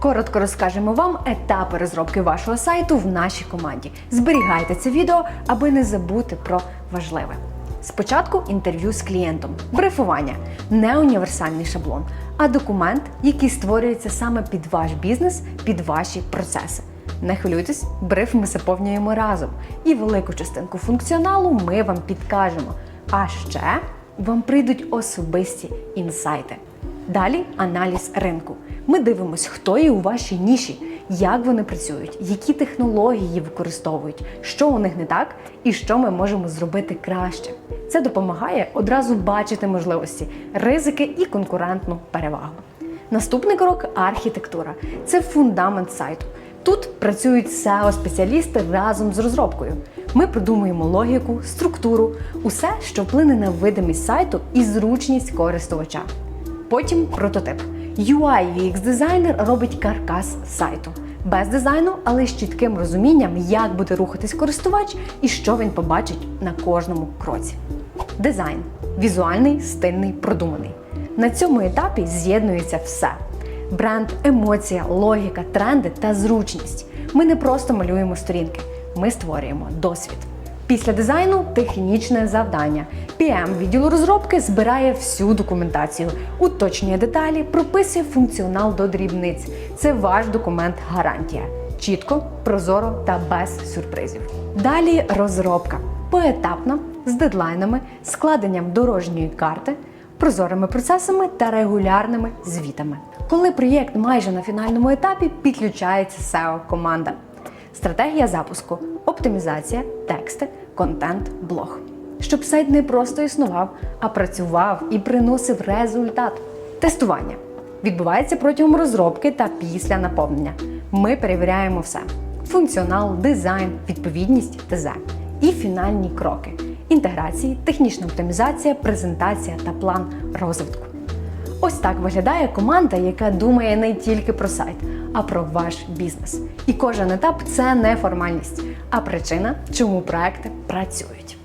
Коротко розкажемо вам етапи розробки вашого сайту в нашій команді. Зберігайте це відео, аби не забути про важливе. Спочатку інтерв'ю з клієнтом, брифування не універсальний шаблон, а документ, який створюється саме під ваш бізнес, під ваші процеси. Не хвилюйтесь, бриф ми заповнюємо разом. І велику частинку функціоналу ми вам підкажемо. А ще вам прийдуть особисті інсайти. Далі аналіз ринку. Ми дивимося, хто є у вашій ніші, як вони працюють, які технології використовують, що у них не так і що ми можемо зробити краще. Це допомагає одразу бачити можливості, ризики і конкурентну перевагу. Наступний крок архітектура. Це фундамент сайту. Тут працюють SEO-спеціалісти разом з розробкою. Ми продумуємо логіку, структуру, усе, що вплине на видимість сайту і зручність користувача. Потім прототип. UI UX дизайнер робить каркас сайту. Без дизайну, але з чітким розумінням, як буде рухатись користувач і що він побачить на кожному кроці. Дизайн візуальний, стильний, продуманий. На цьому етапі з'єднується все: бренд, емоція, логіка, тренди та зручність. Ми не просто малюємо сторінки, ми створюємо досвід. Після дизайну технічне завдання. PM відділу розробки збирає всю документацію, уточнює деталі, прописує функціонал до дрібниць. Це ваш документ гарантія. Чітко, прозоро та без сюрпризів. Далі розробка поетапна з дедлайнами, складенням дорожньої карти, прозорими процесами та регулярними звітами. Коли проєкт майже на фінальному етапі, підключається SEO команда. Стратегія запуску, оптимізація, тексти, контент, блог. Щоб сайт не просто існував, а працював і приносив результат. Тестування відбувається протягом розробки та після наповнення. Ми перевіряємо все: функціонал, дизайн, відповідність ТЗ і фінальні кроки: інтеграції, технічна оптимізація, презентація та план розвитку. Ось так виглядає команда, яка думає не тільки про сайт, а про ваш бізнес. І кожен етап це не формальність, а причина, чому проекти працюють.